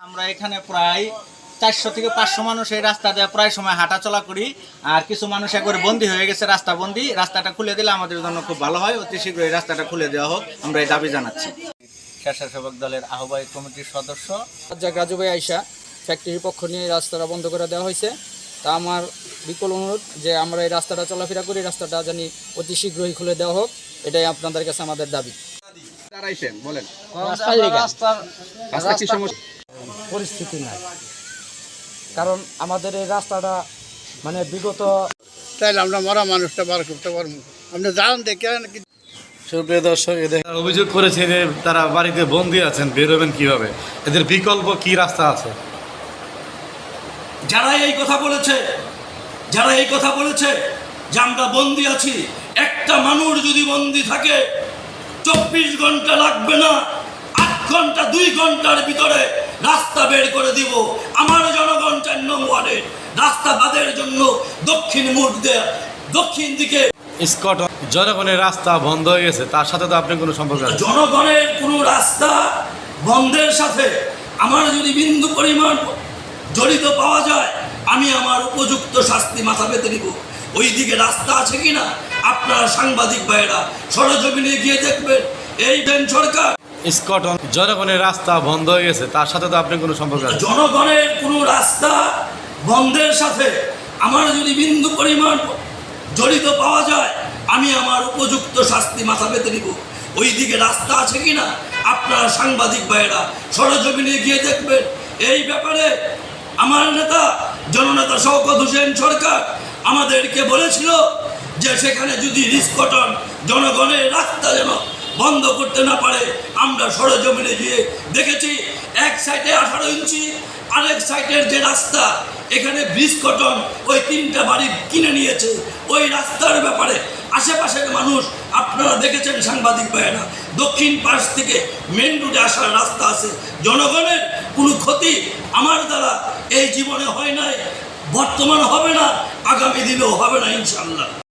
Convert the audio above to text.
আমরা এখানে প্রায় চারশো থেকে পাঁচশো মানুষ এই রাস্তা দিয়ে প্রায় সময় হাঁটাচলা করি। আর কিছু মানুষ একবারে বন্দি হয়ে গেছে রাস্তা বন্দি। রাস্তাটা খুলে দিলে আমাদের জন্য খুব ভালো হয়। অতি শীঘ্র এই রাস্তাটা খুলে দেওয়া হোক। আমরা এই দাবি জানাচ্ছি। স্বেচ্ছাসেবক দলের আহ্বায়ক কমিটির সদস্য রাজ্জাক রাজু ভাই আইসা ফ্যাক্টরির পক্ষ নিয়ে এই রাস্তাটা বন্ধ করে দেওয়া হয়েছে। তা আমার বিকল অনুরোধ যে আমরা এই রাস্তাটা চলাফেরা করি রাস্তাটা জানি অতি শীঘ্রই খুলে দেওয়া হোক। এটাই আপনাদের কাছে আমাদের দাবি। দাঁড়াইছেন বলেন। রাস্তা কি সমস্যা? পরিস্থিতি নাই। কারণ আমাদের এই রাস্তাটা মানে বিগত তাইলে আমরা মরা মানুষটা বার করতে পারব। আপনি যান দেখে সুপ্রিয় দর্শক এদের অভিযোগ করেছে যে তারা বাড়িতে বন্দি আছেন বেরোবেন কীভাবে? এদের বিকল্প কি রাস্তা আছে? যারা এই কথা বলেছে যারা এই কথা বলেছে যে আমরা বন্দি আছি একটা মানুষ যদি বন্দি থাকে চব্বিশ ঘণ্টা লাগবে না আট ঘণ্টা দুই ঘণ্টার ভিতরে রাস্তা বের করে দিব আমার জনগণ চার নং ওয়ার্ডের। রাস্তা বাদের জন্য দক্ষিণ মুখ দেয়া দক্ষিণ দিকে। স্কট জনগণের রাস্তা বন্ধ হয়ে গেছে তার সাথে তো আপনি কোনো সম্পর্ক জনগণের কোনো রাস্তা বন্ধের সাথে আমার যদি বিন্দু পরিমাণ জড়িত পাওয়া যায় আমি আমার উপযুক্ত শাস্তি মাথা পেতে নিব। ওই দিকে রাস্তা আছে কিনা আপনারা সাংবাদিক ভাইয়েরা সরজমিনে গিয়ে দেখবেন। এই দেন সরকার স্কট জনগণের রাস্তা বন্ধ হয়ে গেছে, তার সাথে তো আপনি কোনো সম্পর্ক জনগণের কোনো রাস্তা বন্ধের সাথে আমার যদি বিন্দু পরিমাণ জড়িত পাওয়া যায়, আমি আমার উপযুক্ত শাস্তি মাথা পেতে নিব। ওই দিকে রাস্তা আছে কি না আপনারা সাংবাদিক ভাইয়েরা সরজমিনে গিয়ে দেখবেন। এই ব্যাপারে আমার নেতা, জননেতা শওকত হোসেন সরকার আমাদেরকে বলেছিল যে সেখানে যদি রিস্কটন জনগণের রাস্তা যেন বন্ধ করতে না পারে, আমরা সরজমিনে গিয়ে দেখেছি এক সাইডে আঠারো ইঞ্চি, আরেক সাইডের যে রাস্তা, এখানে ব্রিজ কটন ওই তিনটা বাড়ি কিনে নিয়েছে। ওই রাস্তার ব্যাপারে আশেপাশের মানুষ, আপনারা দেখেছেন সাংবাদিক ভাইয়েরা, দক্ষিণ পাশ থেকে মেন রুটে আসার রাস্তা আছে। জনগণের কোনো ক্ষতি আমার দ্বারা এই জীবনে হয় নাই, বর্তমান হবে না, আগামী দিনেও হবে না ইনশাল্লাহ